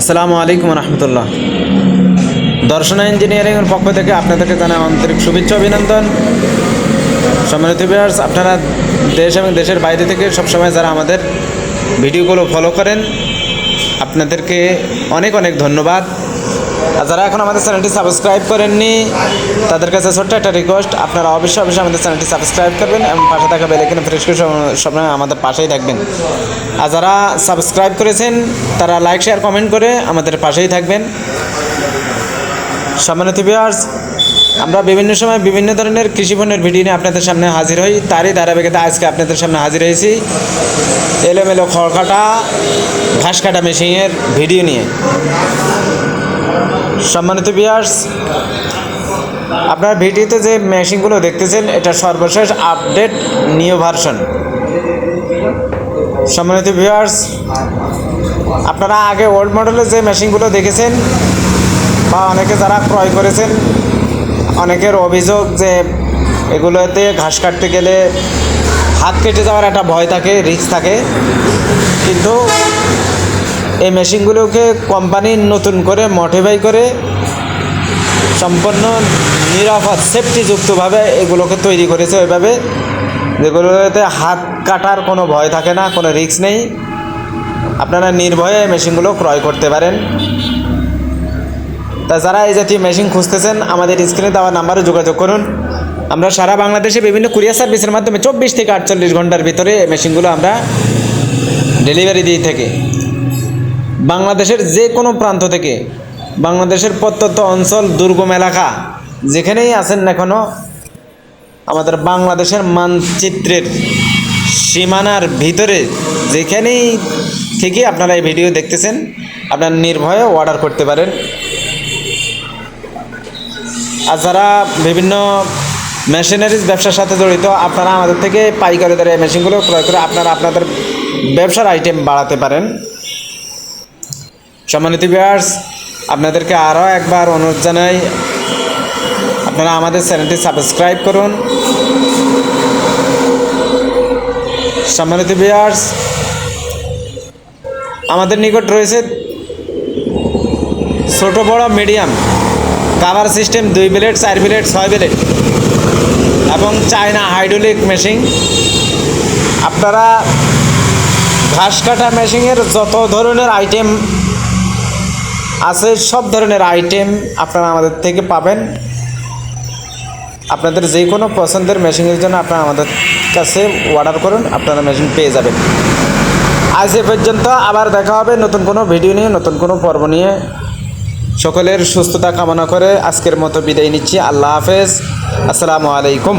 আসসালামু আলাইকুম রহমতুল্লাহ। দর্শনা ইঞ্জিনিয়ারিংয়ের পক্ষ থেকে আপনাদেরকে জানাই আন্তরিক শুভেচ্ছা অভিনন্দন। সম্মানিত ভিউয়ার্স আপনারা দেশ এবং দেশের বাইরে থেকে সবসময় যারা আমাদের ভিডিওগুলো ফলো করেন, আপনাদেরকে অনেক অনেক ধন্যবাদ। আর যারা এখন আমাদের চ্যানেলটি সাবস্ক্রাইব করেননি, তাদের কাছে ছোট্ট একটা রিকোয়েস্ট আপনারা অবশ্যই অবশ্যই আমাদের চ্যানেলটি সাবস্ক্রাইব করবেন এবং পাশে থাকা বেলাইকেনে প্রেস করে আমাদের পাশেই থাকবেন। আর যারা সাবস্ক্রাইব করেছেন, তারা লাইক শেয়ার কমেন্ট করে আমাদের পাশেই থাকবেন। সম্মানিত ভিউয়ার্স আমরা বিভিন্ন সময় বিভিন্ন ধরনের কৃষি পণ্যের ভিডিও নিয়ে আপনাদের সামনে হাজির হই। তারই ধারাবাহিকতা আজকে আপনাদের সামনে হাজির হয়েছি। এলোমেলো খড় কাটা ঘাস কাটা মেশিনের ভিডিও নিয়ে। সম্মানিত ভিউয়ার্স আপনার ভিডিওতে যে মেশিনগুলো দেখতেছেন, এটা সর্বশেষ আপডেট নিউ ভার্সন সম্মানিত ভিউয়ার্স আপনারা আগে ওল্ড মডেলের যে মেশিনগুলো দেখেছেন, বা অনেকে যারা ক্রয় করেছেন, অনেকের অভিযোগ যে এগুলোতে ঘাস কাটতে গেলে হাত কেটে যাওয়ার একটা ভয় থাকে রিস্ক থাকে। কিন্তু এই মেশিনগুলোকে কোম্পানি নতুন করে মডিফাই করে সম্পূর্ণ নিরাপদ সেফটিযুক্তভাবে এগুলোকে তৈরি করেছে ওইভাবে। যেগুলোতে হাত কাটার কোনো ভয় থাকে না, কোনো রিস্ক নেই। আপনারা নির্ভয়ে এই মেশিনগুলো ক্রয় করতে পারেন। তা যারা এই জাতীয় মেশিন খুঁজতেছেন, আমাদের স্ক্রিনে দেওয়া নাম্বারে যোগাযোগ করুন। আমরা সারা বাংলাদেশে বিভিন্ন কুরিয়ার সার্ভিসের মাধ্যমে চব্বিশ থেকে আটচল্লিশ ঘণ্টার ভিতরে এই মেশিনগুলো আমরা ডেলিভারি দিয়ে থাকি। বাংলাদেশের যে কোনো প্রান্ত থেকে বাংলাদেশের প্রত্যন্ত অঞ্চল, দুর্গম এলাকা, যেখানেই আছেন না কোনো, আমাদের বাংলাদেশের মানচিত্রের সীমানার ভিতরে যেখানেই থেকে আপনারা এই ভিডিও দেখতেছেন, আপনারা নির্ভয়ে অর্ডার করতে পারেন। আর যারা বিভিন্ন মেশিনারিজ ব্যবসার সাথে জড়িত, আপনারা আমাদের থেকে পাইকারি এই মেশিনগুলো ক্রয় করে আপনারা আপনাদের ব্যবসার আইটেম বাড়াতে পারেন। সম্মানিত বিয়ার্স আপনাদেরকে আরও একবার অনুরোধ জানাই, আপনারা আমাদের চ্যানেলটি সাবস্ক্রাইব করুন। সম্মানিত বিয়ার্স আমাদের নিকট রয়েছে ছোট, বড় মিডিয়াম কাভার সিস্টেম দুই প্লেট চার প্লেট ছয় প্লেট এবং চায়না হাইড্রোলিক মেশিন আপনারা ঘাস কাটা মেশিনের যত ধরনের আইটেম আছে সব ধরনের আইটেম আপনারা আমাদের থেকে পাবেন। আপনাদের যে কোনো পছন্দের মেশিনের জন্য আপনারা আমাদের কাছে অর্ডার করুন, আপনারা মেশিন পেয়ে যাবেন। আজ এ পর্যন্ত আবার দেখা হবে নতুন কোনো ভিডিও নিয়ে, নতুন কোনো পর্ব নিয়ে। সকলের সুস্থতা কামনা করে আজকের মতো বিদায় নিচ্ছি। আল্লাহ হাফেজ। আসসালামু আলাইকুম।